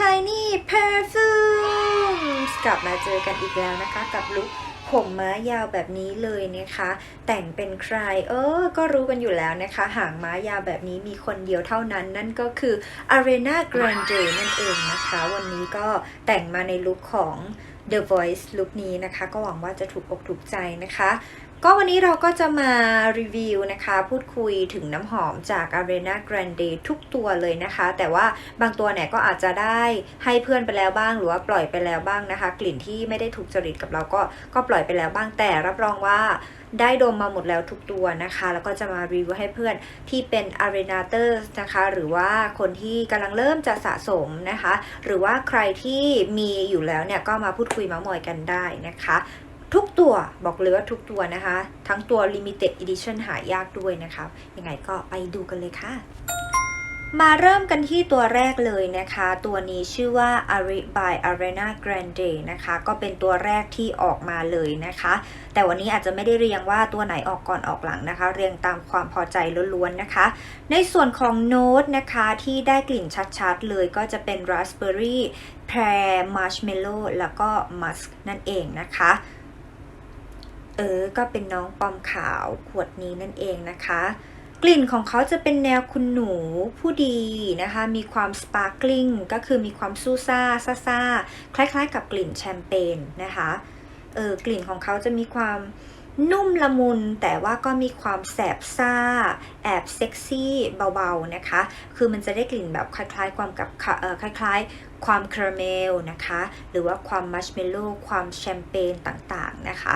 Tiny Perfumes กลับมาเจอกันอีกแล้วนะคะ กับลุคผมม้ายาวแบบนี้เลยนะคะ แต่งเป็นใคร เออ ก็รู้กันอยู่แล้วนะคะ หางม้ายาวแบบนี้มีคนเดียวเท่านั้น นั่นก็คือ Arena Grande นั่นเองนะคะ วันนี้ก็แต่งมาในลุคของ The Voice ลุคนี้นะคะ ก็หวังว่าจะถูกอกถูกใจนะคะ ก็วันนี้เราก็จะมารีวิวนะคะ พูดคุยถึงน้ำหอมจาก Arena Grande ทุกตัวเลยนะคะ แต่ว่าบางตัวเนี่ยก็อาจจะได้ให้เพื่อนไปแล้วบ้าง หรือว่าปล่อยไปแล้วบ้างนะคะ กลิ่นที่ไม่ได้ถูกจริตกับเราก็ก็ปล่อยไปแล้วบ้างแต่รับรองว่าได้ดมมาหมดแล้วทุกตัวนะคะ แล้วก็จะมารีวิวให้เพื่อนที่เป็น Arenators นะคะ หรือว่าคนที่กำลังเริ่มจะสะสมนะคะ หรือว่าใครที่มีอยู่แล้วเนี่ยก็มาพูดคุยมาท์มอยกันได้นะคะ ทุกตัวบอกเลยว่าทุกตัวนะคะ ทั้งตัว Limited Edition หายากด้วยนะคะยังไงก็ไปดูกันเลยค่ะ มาเริ่มกันที่ตัวแรกเลยนะคะ ตัวนี้ชื่อว่า Ari by Arena Grande นะคะ ก็เป็นตัวแรกที่ออกมาเลยนะคะ แต่วันนี้อาจจะไม่ได้เรียงว่าตัวไหนออกก่อนออกหลังนะคะ เรียงตามความพอใจล้วนๆนะคะ ในส่วนของโน้ตนะคะที่ได้กลิ่นชัดๆเลยก็จะเป็น Raspberry Pear Marshmallow แล้วก็ Musk นั่นเองนะคะ เออก็เป็นน้องปอมขาวขวดนี้นั่นเองนะคะ กลิ่นของเขาจะเป็นแนวคุณหนูผู้ดีนะคะ มีความสปาร์กลิงก็คือมีความซูซ่าซ่าซ่าคล้ายๆ กับกลิ่นแชมเปญนะคะเออกลิ่นของเขาจะมีความนุ่มละมุนแต่ว่าก็มีความแสบซ่า แอบเซ็กซี่เบาๆนะคะ คือมันจะได้กลิ่นแบบคล้ายๆ ความกับเออคล้ายๆ ความคาราเมลนะคะ หรือว่าความมัชเมลโล่ความแชมเปญต่างๆนะคะ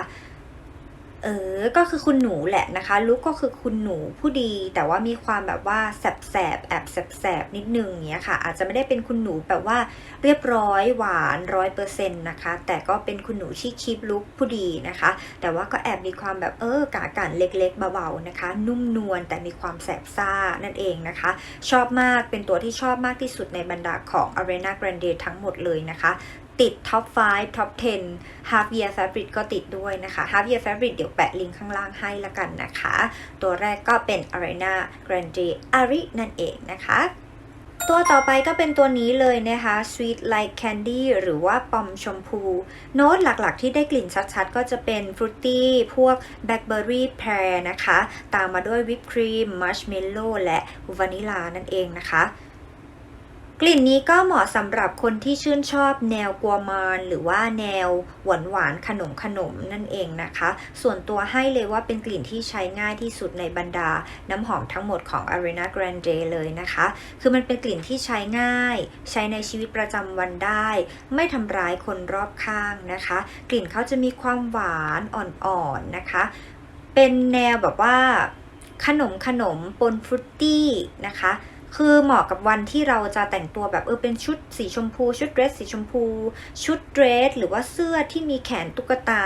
เออ ก็คือคุณหนูแหละนะคะ ลุกก็คือคุณหนูผู้ดี แต่ว่ามีความแบบว่าแสบๆแอบแสบๆนิดนึงอย่างเงี้ยค่ะ อาจจะไม่ได้เป็นคุณหนูแบบว่าเรียบร้อยหวานร้อยเปอร์เซ็นต์นะคะ แต่ก็เป็นคุณหนูที่คีปลุกผู้ดีนะคะ แต่ว่าก็แอบมีความแบบเออกากันเล็กๆเบาๆนะคะ นุ่มนวลแต่มีความแสบซ่านั่นเองนะคะ ชอบมากเป็นตัวที่ชอบมากที่สุดในบรรดาของ Arena Grande ทั้งหมดเลยนะคะ ติด Top 5 Top 10 Half Year Fabric ก็ติดด้วยนะคะ Half Year Fabric เดี๋ยวแปะลิงก์ข้างล่างให้ละกันนะคะ ตัวแรกก็เป็น Arena Grande Ari นั่นเองนะคะตัวต่อไปก็เป็นตัวนี้เลยนะคะ Sweet Like Candy หรือว่าปอมชมพู โน้ตหลักๆ ที่ได้กลิ่นชัดๆ ก็จะเป็นฟรุตตี้พวก Blackberry Pear นะคะ ตามมาด้วยวิปครีม Marshmallow และวานิลานั่นเองนะคะ กลิ่นนี้ก็เหมาะสำหรับคนที่ชื่นชอบแนวกัวมานหรือว่าแนวหวานหวานขนมขนมนั่นเองนะคะ ส่วนตัวให้เลยว่าเป็นกลิ่นที่ใช้ง่ายที่สุดในบรรดาน้ำหอมทั้งหมดของ Arena Grande เลยนะคะ คือมันเป็นกลิ่นที่ใช้ง่าย ใช้ในชีวิตประจำวันได้ ไม่ทำร้ายคนรอบข้างนะคะ กลิ่นเขาจะมีความหวานอ่อนๆนะคะ เป็นแนวแบบว่าขนมขนมปนฟรุตตี้นะคะ คือเหมาะกับวันที่เราจะแต่งตัวแบบเออเป็นชุดสีชมพู ชุดเดรสสีชมพู ชุดเดรส หรือว่าเสื้อที่มีแขนตุ๊กตา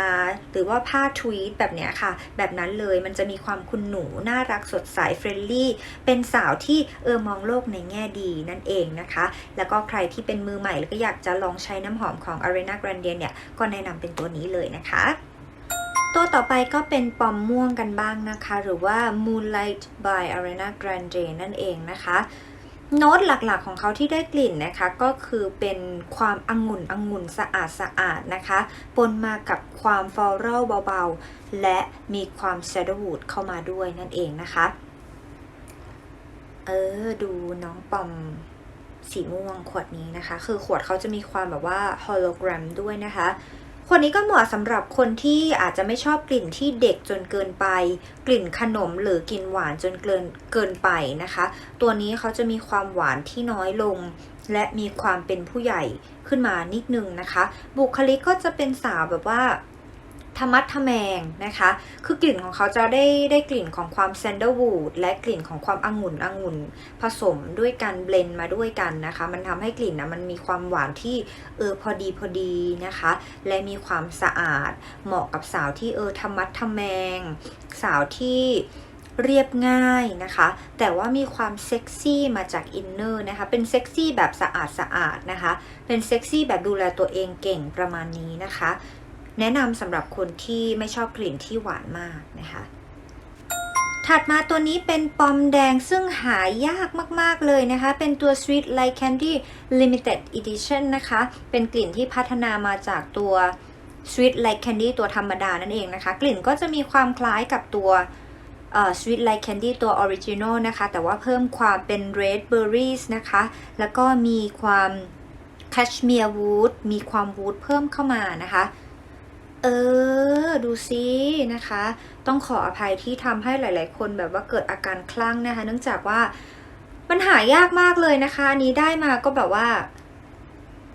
หรือว่าผ้าทวีตแบบเนี้ยค่ะ แบบนั้นเลยมันจะมีความคุณหนู น่ารักสดใสเฟรนลี่เป็นสาวที่เออมองโลกในแง่ดีนั่นเองนะคะ แล้วก็ใครที่เป็นมือใหม่แล้วก็อยากจะลองใช้น้ำหอมของ Arena Grande เนี่ยก็แนะนำเป็นตัวนี้เลยนะคะ ตัวต่อไปก็เป็นปอมม่วงกันบ้างนะคะ หรือว่า Moonlight by Arena Grande นั่นเองนะคะ โน้ตหลักๆของเขาที่ได้กลิ่นนะคะ ก็คือเป็นความองุ่นองุ่นสะอาดสะอาดนะคะ ปนมากับความฟลอรัลเบาๆ และมีความแซดวูดเข้ามาด้วยนั่นเองนะคะ เออ ดูน้องปอมสีม่วงขวดนี้นะคะ คือขวดเขาจะมีความแบบว่าฮอลโลแกรมด้วยนะคะ คนนี้ก็เหมาะสำหรับคนที่อาจจะไม่ชอบกลิ่นที่เด็กจนเกินไป กลิ่นขนมหรือกลิ่นหวานจนเกินเกินไปนะคะ ตัวนี้เขาจะมีความหวานที่น้อยลง และมีความเป็นผู้ใหญ่ขึ้นมานิดนึงนะคะ บุคลิกก็จะเป็นสาวแบบว่า ธรรมัดทะแมงนะคะ คือกลิ่นของเขาจะได้ได้กลิ่นของความแซนเดลวูดและกลิ่นของความองุ่นองุ่นผสมด้วยกันเบลนด์มาด้วยกันนะคะ มันทำให้กลิ่นนะมันมีความหวานที่เออพอดีพอดีนะคะ และมีความสะอาด เหมาะกับสาวที่เออธรรมัดทะแมง สาวที่เรียบง่ายนะคะ แต่ว่ามีความเซ็กซี่มาจากอินเนอร์นะคะ เป็นเซ็กซี่แบบสะอาดสะอาดนะคะ เป็นเซ็กซี่แบบดูแลตัวเองเก่งประมาณนี้นะคะ แนะนำสำหรับคนที่ไม่ชอบกลิ่นที่หวานมากนะคะ ถัดมาตัวนี้เป็นปอมแดงซึ่งหายากมาก ๆ เลยนะคะ เป็นตัว Sweet Like Candy Limited Edition นะคะ เป็นกลิ่นที่พัฒนามาจากตัว Sweet Like Candy ตัวธรรมดานั่นเองนะคะ กลิ่นก็จะมีความคล้ายกับตัวเอ่อ Sweet Like Candy ตัว Original นะคะ แต่ว่าเพิ่มความเป็น Red Berries นะคะ แล้วก็มีความ Cashmere Wood มีความ Wood เพิ่มเข้ามานะคะ เออ ดูซินะคะ ต้องขออภัยที่ทำให้หลาย ๆ คนแบบว่าเกิดอาการคลั่งนะคะ เนื่องจากว่ามันหายากมากเลยนะคะอันนี้ได้มาก็แบบว่า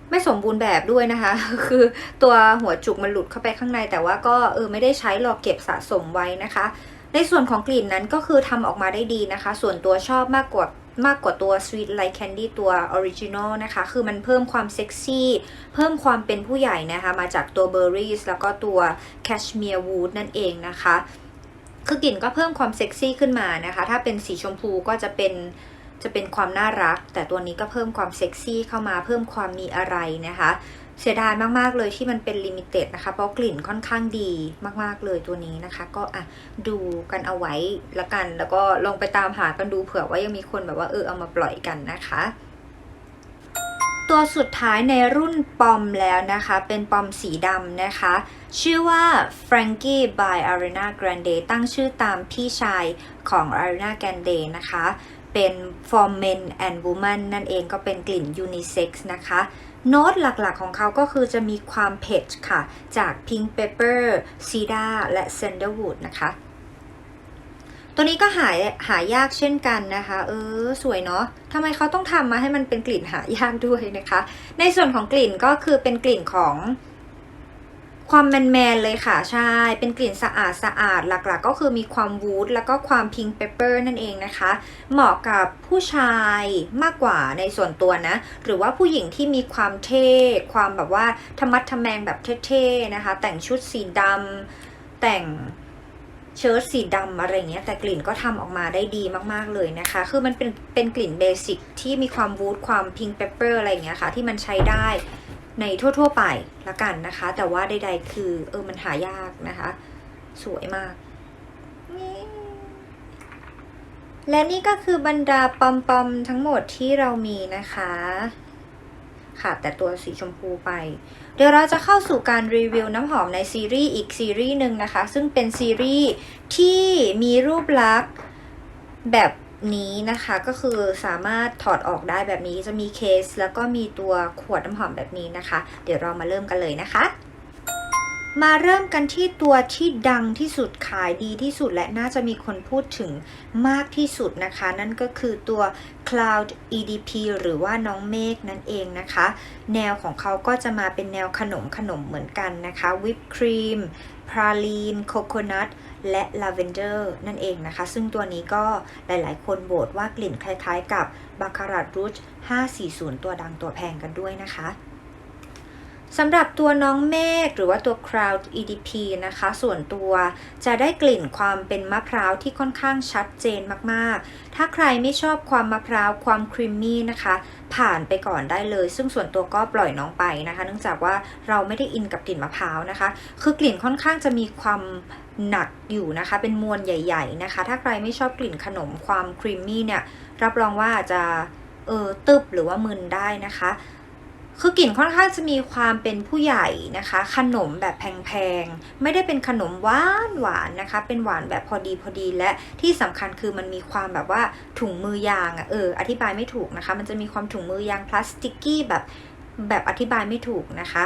ไม่สมบูรณ์แบบด้วยนะคะ คือตัวหัวจุกมันหลุดเข้าไปข้างใน แต่ว่าก็เออไม่ได้ใช้หรอกเก็บสะสมไว้นะคะ ในส่วนของกลิ่นนั้นก็คือทำออกมาได้ดีนะคะ ส่วนตัวชอบมากกว่า มากกว่าตัว Sweet Like Candy ตัว Original นะคะ คือมันเพิ่มความเซ็กซี่ เพิ่มความเป็นผู้ใหญ่นะคะ มาจากตัว Berries แล้วก็ตัว Cashmere Wood นั่นเองนะคะ คือกลิ่นก็เพิ่มความเซ็กซี่ขึ้นมานะคะ ถ้าเป็นสีชมพูก็จะเป็นจะเป็นความน่ารัก แต่ตัวนี้ก็เพิ่มความเซ็กซี่เข้ามาเพิ่มความมีอะไรนะคะ เสียดายมาก ๆ เลยที่มันเป็นลิมิเต็ดนะคะ เพราะกลิ่นค่อนข้างดีมาก ๆ เลยตัวนี้นะคะ ก็อะดูกันเอาไว้ละกัน แล้วก็ลองไปตามหากันดูเผื่อว่ายังมีคนแบบว่าเออเอามาปล่อยกันนะคะตัวสุดท้ายในรุ่นปอมแล้วนะคะ เป็นปอมสีดำนะคะ ชื่อว่า Frankie by Ariana Grande ตั้งชื่อตามพี่ชายของ Ariana Grande นะคะ เป็น for men and women นั่นเองก็เป็นกลิ่น unisex นะคะ โน้ตหลักๆของเขาก็คือจะมีความเผ็ดค่ะ จาก pink pepper cedar และ sandalwood นะคะ ตัวนี้ก็หายหายากเช่นกันนะคะ เออ สวยเนาะทำไมเขาต้องทำมาให้มันเป็นกลิ่นหายากด้วยนะคะ ในส่วนของกลิ่นก็คือเป็นกลิ่นของ ความแมนแมนๆเลยค่ะ ใช่ เป็นกลิ่นสะอาดสะอาดหลักๆก็คือมีความวูดแล้วก็ความพิงเปเปอร์นั่นเองนะคะ เหมาะกับผู้ชายมากกว่าในส่วนตัวนะ หรือว่าผู้หญิงที่มีความเท่ ความแบบว่าธรรมัดทะแมงแบบเท่ๆนะคะ แต่งชุดสีดำแต่งเชิ้ตสีดำอะไรเงี้ยแต่กลิ่นก็ทำออกมาได้ดีมากๆเลยนะคะ คือมันเป็นเป็นกลิ่นเบสิกที่มีความวูดความพิงเปเปอร์อะไรเงี้ยค่ะ ที่มันใช้ได้ ในทั่ว ๆ ไปละกันนะคะ แต่ว่าใด ๆ คือเออมันหายากนะคะ สวยมาก และนี่ก็คือบรรดาปอมๆทั้งหมดที่เรามีนะคะ ค่ะแต่ตัวสีชมพูไป เดี๋ยวเราจะเข้าสู่การรีวิวน้ำหอมในซีรีส์อีกซีรีส์หนึ่งนะคะ ซึ่งเป็นซีรีส์ที่มีรูปลักษณ์แบบ นี้นะคะก็คือสามารถถอดออกได้แบบนี้จะมีเคส แล้วก็มีตัวขวดน้ำหอมแบบนี้นะคะ เดี๋ยวเรามาเริ่มกันเลยนะคะ มาเริ่มกันที่ตัวที่ดังที่สุดขายดีที่สุดและน่าจะมีคนพูดถึงมากที่สุดนะคะ นั่นก็คือตัว Cloud EDP หรือว่าน้องเมฆนั่นเองนะคะ แนวของเขาก็จะมาเป็นแนวขนมขนมเหมือนกันนะคะวิปครีมพราลีนโคโคนัท และลาเวนเดอร์นั่นเองนะคะ ซึ่งตัวนี้ก็หลายๆ คนโบทว่ากลิ่นคล้ายๆ กับบาคารัดรูช540 ตัวดังตัวแพงกันด้วยนะคะ สำหรับตัวน้องเมฆหรือว่าตัว Cloud EDP นะคะ ส่วนตัวจะได้กลิ่นความเป็นมะพร้าวที่ค่อนข้างชัดเจนมากๆ ถ้าใครไม่ชอบความมะพร้าวความครีมมี่นะคะ ผ่านไปก่อนได้เลย ซึ่งส่วนตัวก็ปล่อยน้องไปนะคะ เนื่องจากว่าเราไม่ได้อินกับกลิ่นมะพร้าวนะคะ คือกลิ่นค่อนข้างจะมีความหนักอยู่นะคะ เป็นมวลใหญ่ ๆ นะคะ ถ้าใครไม่ชอบกลิ่นขนมความครีมมี่เนี่ย รับรองว่าจะเออตึบหรือว่ามึนได้นะคะ คือกลิ่นค่อนข้างจะมีความเป็นผู้ใหญ่นะคะ ขนมแบบแพงๆ ไม่ได้เป็นขนมหวานหวานนะคะ เป็นหวานแบบพอดีพอดีและที่สำคัญคือมันมีความแบบว่าถุงมือยางอะเอออธิบายไม่ถูกนะคะ มันจะมีความถุงมือยางพลาสติกกี้แบบแบบอธิบายไม่ถูกนะคะ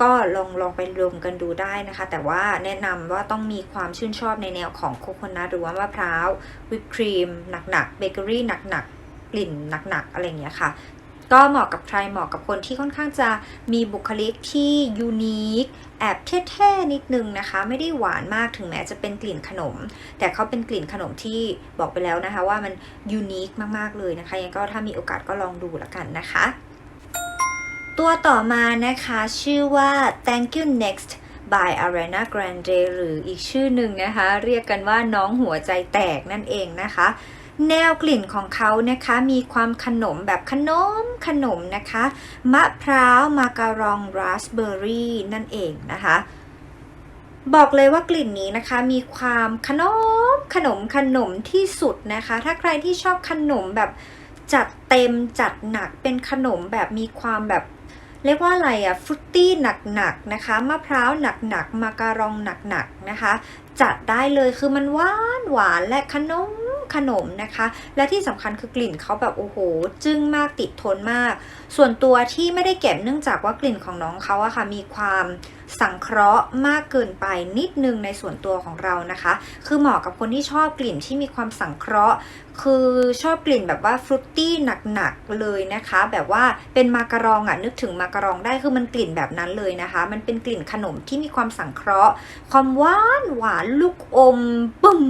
ก็ลองลองไปรวมกันดูได้นะคะ แต่ว่าแนะนำว่าต้องมีความชื่นชอบในแนวของโคโคนัทหรือว่ามะพร้าววิปครีมหนักๆเบเกอรี่หนักๆกลิ่นหนักๆอะไรอย่างเงี้ยค่ะ ก็เหมาะกับใครเหมาะกับคนที่ค่อนข้างจะมีบุคลิกที่ยูนิคแอบเท่ๆนิดนึงนะคะ ไม่ได้หวานมากถึงแม้จะเป็นกลิ่นขนม แต่เขาเป็นกลิ่นขนมที่บอกไปแล้วนะคะว่ามันยูนิคมากๆเลยนะคะยังก็ถ้ามีโอกาสก็ลองดูละกันนะคะ ตัวต่อมานะคะชื่อว่า Thank You Next by Ariana Grande หรืออีกชื่อหนึ่งนะคะ เรียกกันว่าน้องหัวใจแตกนั่นเองนะคะ แนวกลิ่นของเขานะคะมีความขนมแบบขนมขนมนะคะ มะพร้าวมาการองราสเบอร์รี่นั่นเองนะคะ บอกเลยว่ากลิ่นนี้นะคะมีความขนมขนมขนมที่สุดนะคะ ถ้าใครที่ชอบขนมแบบจัดเต็มจัดหนักเป็นขนมแบบมีความแบบเรียกว่าอะไรอะฟรุตตี้หนักๆนะคะมะพร้าวหนักๆมาการองหนักๆนะคะ จัดได้เลยคือมันหวานหวานและขนม ขนมนะคะ และที่สำคัญคือกลิ่นเขาแบบโอ้โห จึ้งมากติดทนมาก ส่วนตัวที่ไม่ได้เก็บเนื่องจากว่ากลิ่นของน้องเขาอะค่ะมีความสังเคราะห์มากเกินไปนิดนึงในส่วนตัวของเรานะคะ คือเหมาะกับคนที่ชอบกลิ่นที่มีความสังเคราะห์ คือชอบกลิ่นแบบว่าฟรุตตี้หนักๆเลยนะคะ แบบว่าเป็นมาการองอะนึกถึงมาการองได้คือมันกลิ่นแบบนั้นเลยนะคะ มันเป็นกลิ่นขนมที่มีความสังเคราะห์ ความหวานหวานลูกอมปุ้ม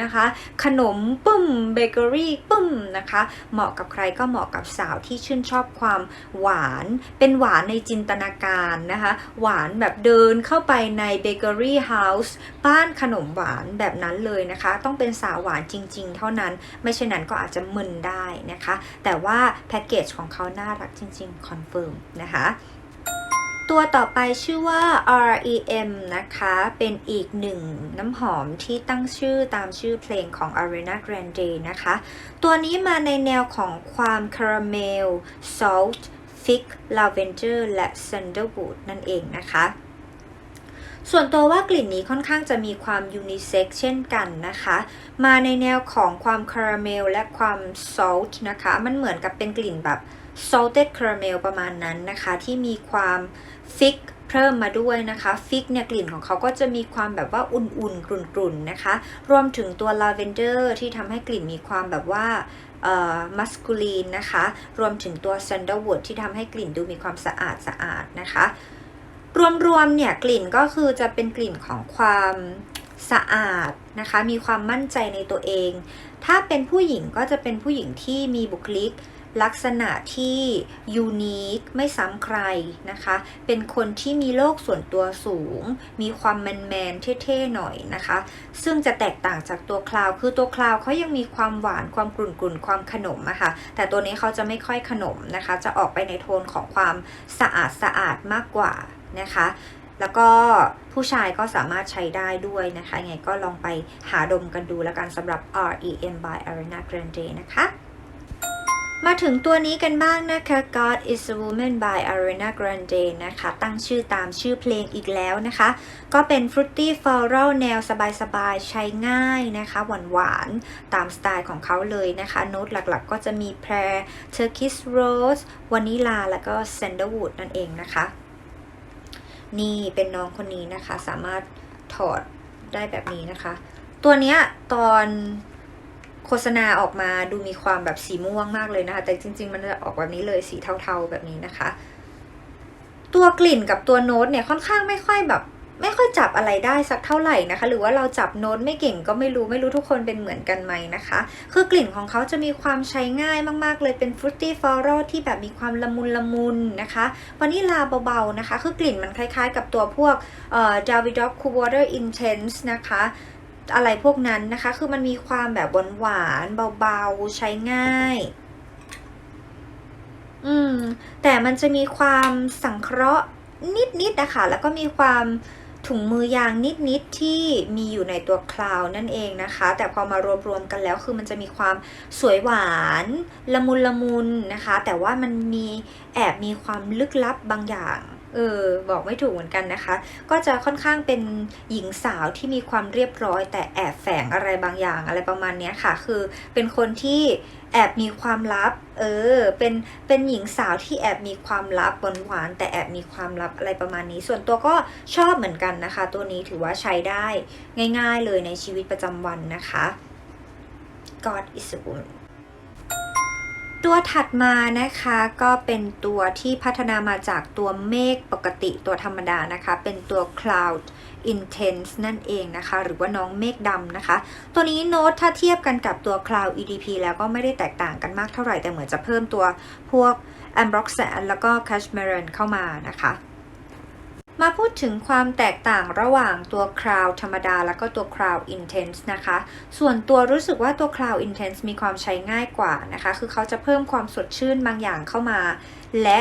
นะคะ ขนมปุ้มเบเกอรี่ปุ้มนะคะ เหมาะกับใครก็เหมาะกับสาวที่ชื่นชอบความหวาน เป็นหวานในจินตนาการนะคะ หวานแบบเดินเข้าไปในเบเกอรี่เฮาส์บ้านขนมหวานแบบนั้นเลยนะคะ ต้องเป็นสาวหวานจริง ๆ เท่านั้นไม่เช่นนั้นก็อาจจะมึนได้นะคะ แต่ว่าแพ็กเกจของเขาน่ารักจริงๆคอนเฟิร์มนะคะตัวต่อไปชื่อว่า REM นะคะ เป็นอีกหนึ่งน้ำหอมที่ตั้งชื่อตามชื่อเพลงของ Ariana Grande นะคะ ตัวนี้มาในแนวของความคาราเมล salt fig lavender และ sandalwood นั่นเองนะคะ ส่วนตัวว่ากลิ่นนี้ค่อนข้างจะมีความยูนิเซ็กเช่นกันนะคะ มาในแนวของความคาราเมลและความ salt นะคะ มันเหมือนกับเป็นกลิ่นแบบ salted caramel ประมาณนั้นนะคะ ที่มีความฟิกเพิ่มมาด้วยนะคะฟิกเนี่ยกลิ่นของเขาก็จะมีความแบบว่าอุ่นๆกรุ่นๆนะคะ รวมถึงตัวลาเวนเดอร์ที่ทำให้กลิ่นมีความแบบว่ามัสคูลีนนะคะ รวมถึงตัว sandalwood ที่ทำให้กลิ่นดูมีความสะอาดสะอาดนะคะ รวมๆเนี่ยกลิ่นก็คือจะเป็นกลิ่นของความสะอาดนะคะ มีความมั่นใจในตัวเอง ถ้าเป็นผู้หญิงก็จะเป็นผู้หญิงที่มีบุคลิกลักษณะที่ยูนิคไม่ซ้ำใครนะคะ เป็นคนที่มีโลกส่วนตัวสูง มีความแมนแมนเท่ๆหน่อยนะคะ ซึ่งจะแตกต่างจากตัวคลาว คือตัวคลาวเขายังมีความหวานความกรุ่นๆความขนมอะค่ะ แต่ตัวนี้เขาจะไม่ค่อยขนมนะคะ จะออกไปในโทนของความสะอาดสะอาดมากกว่า นะคะ แล้วก็ผู้ชายก็สามารถใช้ได้ด้วยนะคะไงก็ลองไปหาดมกันดูแล้วกันสำหรับ REM by Ariana Grande นะคะมาถึงตัวนี้กันบ้างนะคะ God is a Woman by Ariana Grande นะคะ ตั้งชื่อตามชื่อเพลงอีกแล้วนะคะ ก็เป็น Fruity Floral แนวสบายๆ ใช้ง่ายนะคะ หวานๆ ตามสไตล์ของเขาเลยนะคะ โน้ตหลักๆ ก็จะมีแพร Turkish Rose วานิลาแล้วก็ Sandalwood นั่นเองนะคะ นี่เป็นน้องคนนี้นะคะ สามารถถอดได้แบบนี้นะคะ ตัวเนี้ยตอนโฆษณาออกมาดูมีความแบบสีม่วงมากเลยนะคะ แต่จริง ๆ มันจะออกแบบนี้เลยสีเทาๆแบบนี้นะคะ ตัวกลิ่นกับตัวโน้ตเนี่ยค่อนข้างไม่ค่อยแบบ ไม่ค่อยจับอะไรได้สักเท่าไหร่นะคะ หรือว่าเราจับโน้ตไม่เก่งก็ไม่รู้ไม่รู้ทุกคนเป็นเหมือนกันไหมนะคะ คือกลิ่นของเขาจะมีความใช้ง่ายมากๆ เลยเป็นฟรุตตี้ฟลอรัลที่แบบมีความละมุนละมุนนะคะวานิลาเบาๆนะคะ คือกลิ่นมันคล้ายๆ กับตัวพวกเอ่อ Davidoff Cool Water Intense นะคะอะไรพวกนั้นนะคะ คือมันมีความแบบหวานๆเบาๆใช้ง่ายอืมแต่มันจะมีความสังเคราะห์นิดๆนะคะแล้วก็มีความ ถุงมือยางนิดๆที่มีอยู่ในตัวคลาวนั่นเองนะคะ แต่พอมารวมๆกันแล้วคือมันจะมีความสวยหวานละมุนละมุนนะคะ แต่ว่ามันมีแอบมีความลึกลับบางอย่างเออบอกไม่ถูกเหมือนกันนะคะ ก็จะค่อนข้างเป็นหญิงสาวที่มีความเรียบร้อย แต่แอบแฝงอะไรบางอย่างอะไรประมาณนี้ค่ะ คือเป็นคนที่ แอบมีความลับ เออ เป็น เป็นหญิงสาวที่แอบมีความลับหวานๆแต่แอบมีความลับอะไรประมาณนี้ ส่วนตัวก็ชอบเหมือนกันนะคะ ตัวนี้ถือว่าใช้ได้ง่าย ๆเลยในชีวิตประจำวันนะคะ God is a woman ตัวถัดมานะคะก็เป็นตัวที่พัฒนามาจากตัวเมฆปกติตัวธรรมดานะคะ เป็นตัว cloud intense นั่นเองนะคะ หรือว่าน้องเมฆดำนะคะ ตัวนี้โน้ตถ้าเทียบกันกับตัว cloud EDP แล้วก็ไม่ได้แตกต่างกันมากเท่าไหร่ แต่เหมือนจะเพิ่มตัวพวก ambroxan แล้วก็ cashmere เข้ามานะคะ มาพูดถึงความแตกต่างระหว่างตัว Cloud ธรรมดา แล้วก็ตัว Cloud Intense นะคะ ส่วนตัวรู้สึกว่าตัว Cloud Intense มีความใช้ง่ายกว่านะคะ คือเขาจะเพิ่มความสดชื่นบางอย่างเข้ามา และ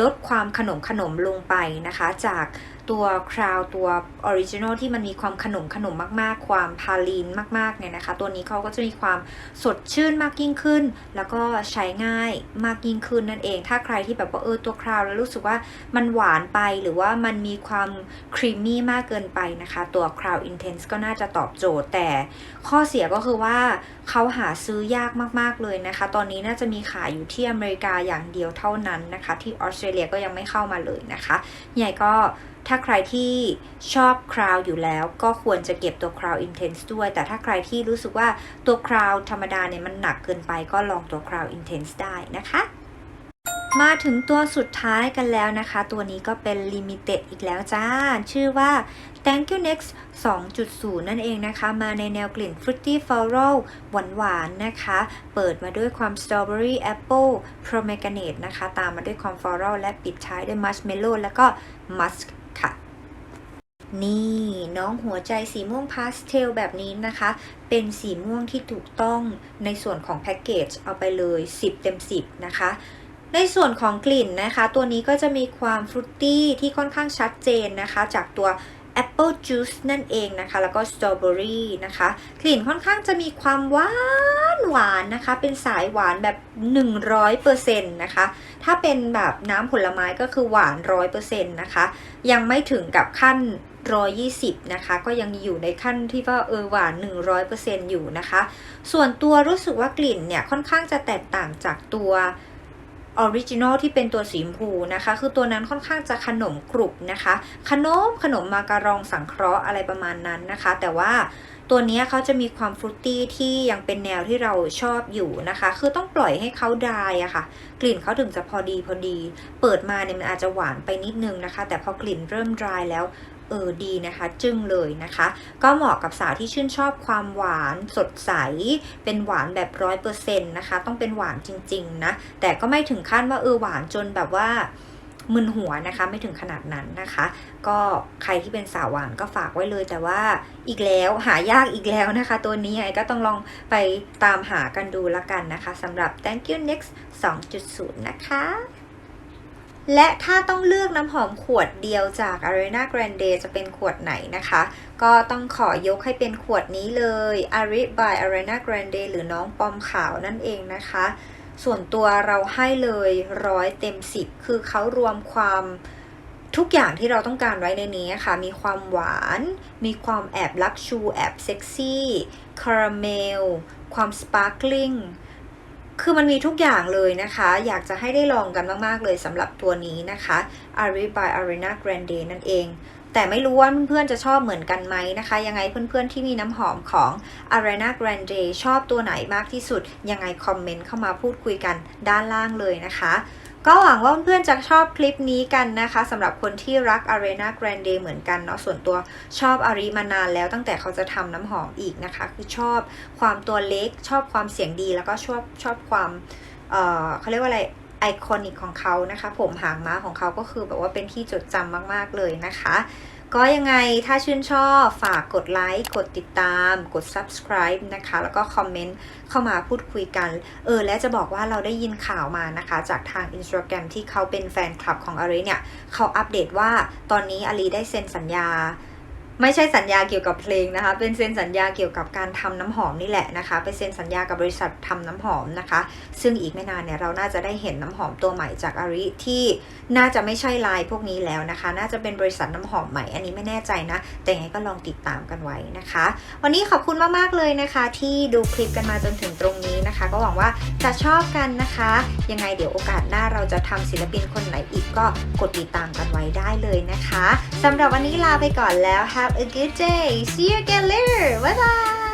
ลดความขนมขนมลงไปนะคะ จาก ตัวคราวตัวออริจินอลที่มันมีความขนมขนมมากๆ ความพาลีนมากๆเนี่ยนะคะ ตัวนี้เขาก็จะมีความสดชื่นมากยิ่งขึ้น แล้วก็ใช้ง่ายมากยิ่งขึ้นนั่นเอง ถ้าใครที่แบบว่าเออตัวคราวแล้วรู้สึกว่ามันหวานไปหรือว่ามันมีความครีมมี่มากเกินไปนะคะ ตัวคราวอินเทนส์ก็น่าจะตอบโจทย์ แต่ข้อเสียก็คือว่าเขาหาซื้อยากมากๆเลยนะคะ ตอนนี้น่าจะมีขายอยู่ที่อเมริกาอย่างเดียวเท่านั้นนะคะ ที่ออสเตรเลียก็ยังไม่เข้ามาเลยนะคะใหญ่ก็ ถ้าใครที่ชอบคราวอยู่แล้วก็ควรจะเก็บตัวคราวอินเทนส์ด้วย แต่ถ้าใครที่รู้สึกว่าตัวคราวธรรมดาเนี่ยมันหนักเกินไปก็ลองตัวคราวอินเทนส์ได้นะคะมาถึงตัวสุดท้ายกันแล้วนะคะ ตัวนี้ก็เป็น Limited อีกแล้วจ้า ชื่อว่า Thank you next 2.0 นั่นเองนะคะ มาในแนวกลิ่น Fruity Floral หวานๆนะคะ เปิดมาด้วยความ Strawberry Apple Pomegranate นะคะ ตามมาด้วยความ Floral และปิดท้ายด้วย Marshmallow แล้วก็ Musk นี่น้องหัวใจสีม่วงพาสเทลแบบนี้นะคะ เป็นสีม่วงที่ถูกต้องในส่วนของแพ็กเกจเอาไปเลย 10 เต็ม 10 นะคะ ในส่วนของกลิ่นนะคะ ตัวนี้ก็จะมีความฟรุตตี้ที่ค่อนข้างชัดเจนนะคะ จากตัว Apple Juice นั่นเองนะคะ แล้วก็สตรอเบอรี่นะคะ กลิ่นค่อนข้างจะมีความหวานหวานนะคะ เป็นสายหวานแบบ 100%นะคะ ถ้าเป็นแบบน้ำผลไม้ก็คือหวาน 100%นะคะ ยังไม่ถึงกับขั้น 120 นะคะ ก็ยังอยู่ในขั้นที่ว่าเออหวาน 100%อยู่นะคะ ส่วนตัวรู้สึกว่ากลิ่นเนี่ย ค่อนข้างจะแตกต่างจากตัวออริจินอลที่เป็นตัวสีชมพูนะคะ คือตัวนั้นค่อนข้างจะขนมกรุบนะคะ ขนมขนมมาการองสังเคราะห์อะไรประมาณนั้นนะคะ แต่ว่าตัวนี้เขาจะมีความฟรุตตี้ที่ยังเป็นแนวที่เราชอบอยู่นะคะ คือต้องปล่อยให้เขาดายอะค่ะ กลิ่นเขาถึงจะพอดีพอดี เปิดมาเนี่ยมันอาจจะหวานไปนิดนึงนะคะ แต่พอกลิ่นเริ่มดายแล้ว เออดีนะคะ จึ้งเลยนะคะ ก็เหมาะกับสาวที่ชื่นชอบความหวานสดใส เป็นหวานแบบร้อยเปอร์เซ็นต์นะคะ ต้องเป็นหวานจริงๆนะ แต่ก็ไม่ถึงขั้นว่าเออหวานจนแบบว่ามึนหัวนะคะไม่ถึงขนาดนั้นนะคะ ก็ใครที่เป็นสาวหวานก็ฝากไว้เลย แต่ว่าอีกแล้วหายากอีกแล้วนะคะ ตัวนี้ไอ้ก็ต้องลองไปตามหากันดูละกันนะคะสำหรับ thank you next 2.0 นะคะ และถ้าต้องเลือกน้ำหอมขวดเดียวจาก Arena Grande จะเป็นขวดไหนนะคะ ก็ต้องขอยกให้เป็นขวดนี้เลย Ari by Arena Grande หรือน้องปอมขาวนั่นเองนะคะ ส่วนตัวเราให้เลยร้อยเต็มสิบคือเขารวมความทุกอย่างที่เราต้องการไว้ในนี้ค่ะ มีความหวาน มีความแอบลักชู แอบเซ็กซี่ คาราเมล ความสปาร์คลิง คือมันมีทุกอย่างเลยนะคะ อยากจะให้ได้ลองกันมากๆเลยสำหรับตัวนี้นะคะ Ari by Arena Grande นั่นเอง แต่ไม่รู้ว่าเพื่อนๆจะชอบเหมือนกันไหมนะคะ ยังไงเพื่อนๆที่มีน้ำหอมของ Arena Grande ชอบตัวไหนมากที่สุด ยังไงคอมเมนต์เข้ามาพูดคุยกันด้านล่างเลยนะคะ ก็หวังว่าเพื่อนๆจะชอบคลิปนี้กันนะคะสำหรับคนที่รัก Arena Grande เหมือนกันเนาะส่วนตัวชอบอารีมานานแล้วตั้งแต่เขาจะทำน้ำหอมอีกนะคะ คือชอบความตัวเล็ก ชอบความเสียงดีแล้วก็ชอบชอบความเอ่อเขาเรียกว่าอะไรไอคอนิกของเขานะคะ ผมหางม้าของเขาก็คือแบบว่าเป็นที่จดจำมากๆเลยนะคะ ก็ยังไงถ้าชื่นชอบฝากกดไลค์กดติดตาม กด subscribe นะคะ แล้วก็คอมเมนต์เข้ามาพูดคุยกัน เออ และจะบอกว่าเราได้ยินข่าวมานะคะ จากทาง Instagram ที่เขาเป็นแฟนคลับของอารีเนี่ย เขาอัปเดตว่าตอนนี้อารีได้เซ็นสัญญา ไม่ใช่สัญญาเกี่ยวกับเพลงนะคะ เป็นเซ็นสัญญาเกี่ยวกับการทำน้ำหอมนี่แหละนะคะไปเซ็นสัญญากับบริษัททำน้ำหอมนะคะ ซึ่งอีกไม่นานเนี่ยเราน่าจะได้เห็นน้ำหอมตัวใหม่จากอาริที่น่าจะไม่ใช่ลายพวกนี้แล้วนะคะ น่าจะเป็นบริษัทน้ำหอมใหม่อันนี้ไม่แน่ใจนะ แต่ยังไงก็ลองติดตามกันไว้นะคะ วันนี้ขอบคุณมากๆเลยนะคะ ที่ดูคลิปกันมาจนถึงตรงนี้นะคะ ก็หวังว่าจะชอบกันนะคะ ยังไงเดี๋ยวโอกาสหน้าเราจะทำศิลปินคนไหนอีกก็กดติดตามกันไว้ได้เลยนะคะสำหรับวันนี้ลาไปก่อนแล้ว Have a good day see you again later bye bye